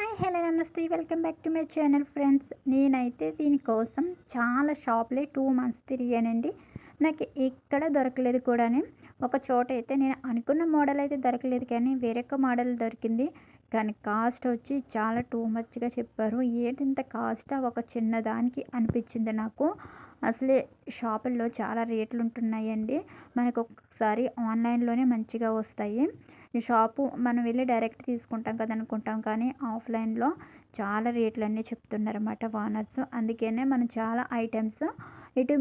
Hi hello namaste. Welcome back to my channel friends. నేనైతే దీనికోసం చాలా షాప్లే టూ మంత్స్ తిరిగానండి. నాకు ఎక్కడ దొరకలేదు కూడా ఒక చోట అయితే నేను అనుకున్న మోడల్ అయితే దొరకలేదు కానీ వేరొక మోడల్ దొరికింది. కానీ కాస్ట్ వచ్చి చాలా టూ మచ్గా చెప్పారు. ఏంటి ఇంత కాస్ట్? ఒక చిన్నదానికి అనిపించింది నాకు. అసలే షాపుల్లో చాలా రేట్లు ఉంటున్నాయండి మనకు ఒక్కొక్కసారి ఆన్లైన్లోనే మంచిగా వస్తాయి. ఈ షాపు మనం వెళ్ళి డైరెక్ట్ తీసుకుంటాం కదా అనుకుంటాం కానీ ఆఫ్లైన్లో చాలా రేట్లు అన్నీ చెప్తున్నారన్నమాట ఓనర్స్ అందుకనే మనం చాలా ఐటమ్స్ ఇటు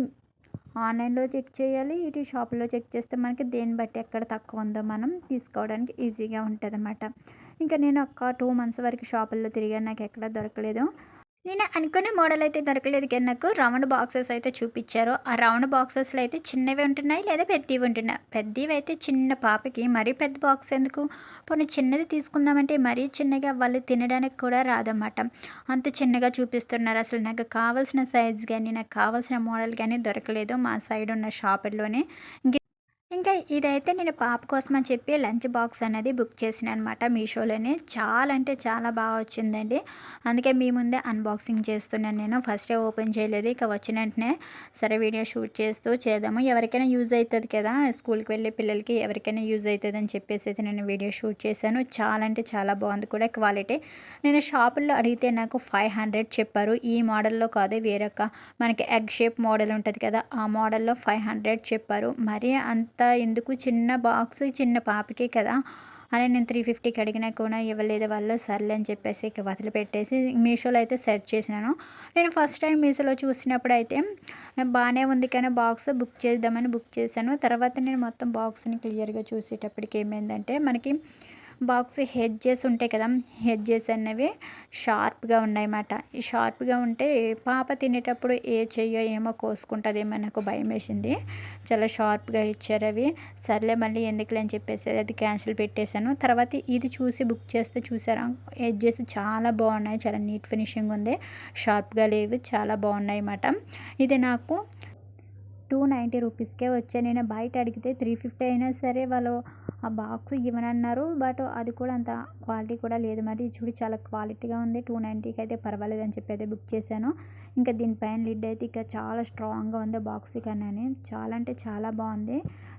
ఆన్లైన్లో చెక్ చేయాలి ఇటు షాపులో చెక్ చేస్తే మనకి దేన్ని బట్టి ఎక్కడ తక్కువ ఉందో మనం తీసుకోవడానికి ఈజీగా ఉంటుంది అన్నమాట ఇంకా నేను ఒక్క టూ మంత్స్ వరకు షాపుల్లో తిరిగాను నాకు ఎక్కడ దొరకలేదు. నేను అనుకున్న మోడల్ అయితే దొరకలేదు కానీ నాకు రౌండ్ బాక్సెస్ అయితే చూపించారు. ఆ రౌండ్ బాక్సెస్లో అయితే చిన్నవి ఉంటున్నాయి లేదా పెద్దవి ఉంటున్నాయి? పెద్దవి అయితే చిన్న పాపకి మరీ పెద్ద బాక్స్ ఎందుకు? పోనీ చిన్నది తీసుకుందామంటే మరీ చిన్నగా వాళ్ళు తినడానికి కూడా రాదన్నమాట. అంత చిన్నగా చూపిస్తున్నారు. అసలు నాకు కావాల్సిన సైజ్ కానీ నాకు కావాల్సిన మోడల్ కానీ దొరకలేదు మా సైడ్ ఉన్న షాపుల్లోనే ఇంకా ఇదైతే నేను పాప కోసం అని చెప్పి లంచ్ బాక్స్ అనేది బుక్ చేసిన అనమాట మీషోలోనే. చాలా అంటే చాలా బాగా వచ్చిందండి. అందుకే మీ ముందే అన్బాక్సింగ్ చేస్తున్నాను నేను. ఫస్టే ఓపెన్ చేయలేదు. ఇక వచ్చిన వెంటనే సరే వీడియో షూట్ చేస్తూ చేద్దాము. ఎవరికైనా యూజ్ అవుతుంది కదా? స్కూల్కి వెళ్ళే పిల్లలకి ఎవరికైనా యూజ్ అవుతుంది అని చెప్పేసి అయితే నేను వీడియో షూట్ చేశాను. చాలా అంటే చాలా బాగుంది కూడా క్వాలిటీ నేను షాపుల్లో అడిగితే నాకు ఫైవ్ హండ్రెడ్ చెప్పారు. ఈ మోడల్లో కాదు వేరొక మనకి ఎగ్ షేప్ మోడల్ ఉంటుంది కదా? ఆ మోడల్లో ఫైవ్ హండ్రెడ్ చెప్పారు. మరి అంత ఎందుకు చిన్న బాక్స్ చిన్న పాపకే కదా? అని నేను త్రీ ఫిఫ్టీకి అడిగినా కూడా ఇవ్వలేదు వాళ్ళు. సర్లే అని చెప్పేసి ఇక వదిలిపెట్టేసి మీషోలో అయితే సెర్చ్ చేసినాను. నేను ఫస్ట్ టైం మీషోలో చూసినప్పుడు అయితే బాగానే ఉంది కానీ బాక్స్ బుక్ చేద్దామని బుక్ చేశాను. తర్వాత నేను మొత్తం బాక్స్ని క్లియర్గా చూసేటప్పటికి ఏమైందంటే మనకి బాక్స్ హెడ్జెస్ ఉంటాయి కదా హెడ్జెస్ అనేవి షార్ప్గా ఉన్నాయన్నమాట. ఈ షార్ప్గా ఉంటే పాప తినేటప్పుడు ఏ చెయ్యో ఏమో కోసుకుంటుందేమో నాకు భయం వేసింది చాలా షార్ప్గా ఇచ్చారు అవి. సర్లే మళ్ళీ ఎందుకులే అని చెప్పేసి అది క్యాన్సిల్ పెట్టేశాను. తర్వాత ఇది చూసి బుక్ చేస్తే చూసారా హెడ్జెస్ చాలా బాగున్నాయి. చాలా నీట్ ఫినిషింగ్ ఉంది. షార్ప్గా లేవు చాలా బాగున్నాయి అన్నమాట. ఇది నాకు టూ నైంటీ రూపీస్కే వచ్చాయి. నేను బయట అడిగితే త్రీ ఫిఫ్టీ అయినా సరే వాళ్ళు ఆ బాక్స్ ఇవ్వనన్నారు. బట్ అది కూడా అంత క్వాలిటీ కూడా లేదు. మరి చూడు చాలా క్వాలిటీగా ఉంది. టూ నైంటీకి అయితే పర్వాలేదు అని చెప్పి అయితే బుక్ చేశాను. ఇంకా దీనిపైన లిడ్ అయితే ఇక చాలా స్ట్రాంగ్గా ఉంది బాక్స్ కన్నాని చాలా అంటే చాలా బాగుంది.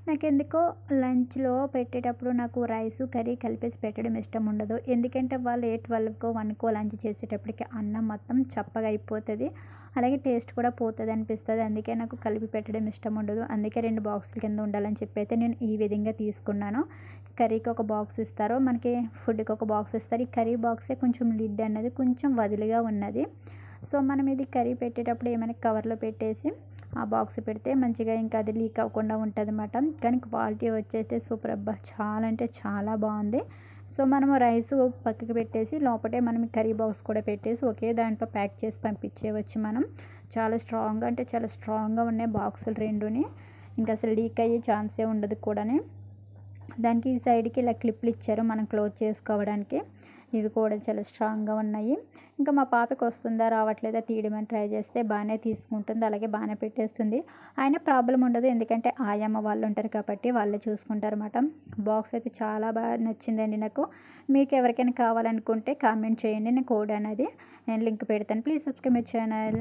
నాకు ఎందుకో లంచ్లో పెట్టేటప్పుడు నాకు రైస్ కర్రీ కలిపేసి పెట్టడం ఇష్టం ఉండదు. ఎందుకంటే వాళ్ళు ఏ ట్వెల్వ్కో వన్కో లంచ్ చేసేటప్పటికి అన్నం మొత్తం చప్పగా అయిపోతుంది. అలాగే టేస్ట్ కూడా పోతుంది అనిపిస్తుంది. అందుకే నాకు కలిపి పెట్టడం ఇష్టం ఉండదు. అందుకే రెండు బాక్సుల కింద ఉండాలని చెప్పి అయితే నేను ఈ విధంగా తీసుకున్నాను. కర్రీకి ఒక బాక్స్ ఇస్తారు మనకి ఫుడ్కి ఒక బాక్స్ ఇస్తారు. ఈ కర్రీ బాక్సే కొంచెం లిడ్ అన్నది కొంచెం వదిలిగా ఉన్నది. సో మనం ఇది కర్రీ పెట్టేటప్పుడు ఏమైనా కవర్లో పెట్టేసి ఆ బాక్స్ పెడితే మంచిగా ఇంకా అది లీక్ అవ్వకుండా ఉంటుంది అన్నమాట కానీ క్వాలిటీ వచ్చేస్తే సూపర్ అబ్బా! చాలా అంటే చాలా బాగుంది. సో మనము రైస్ పక్కకి పెట్టేసి లోపటే మనం కర్రీ బాక్స్ కూడా పెట్టేసి ఒకే దాంట్లో ప్యాక్ చేసి పంపించేవచ్చు మనం. చాలా స్ట్రాంగ్గా అంటే చాలా స్ట్రాంగ్గా ఉన్నాయి బాక్సులు రెండుని. ఇంకా అసలు లీక్ అయ్యే ఛాన్సే ఉండదు కూడా దానికి ఈ సైడ్కి ఇలా క్లిప్లు ఇచ్చారు మనం క్లోజ్ చేసుకోవడానికి. ఇవి కూడా చాలా స్ట్రాంగ్గా ఉన్నాయి. ఇంకా మా పాపకి వస్తుందా రావట్లేదా తీయడమని ట్రై చేస్తే బాగానే తీసుకుంటుంది అలాగే బాగానే పెట్టేస్తుంది. అయినా ప్రాబ్లం ఉండదు ఎందుకంటే ఆయమ్మ వాళ్ళు ఉంటారు కాబట్టి వాళ్ళే చూసుకుంటారు అన్నమాట. బాక్స్ అయితే చాలా బాగా నచ్చిందండి నాకు. మీకు ఎవరికైనా కావాలనుకుంటే కామెంట్ చేయండి నేను కోడ్ అనేది నేను లింక్ పెడతాను. Please subscribe my channel.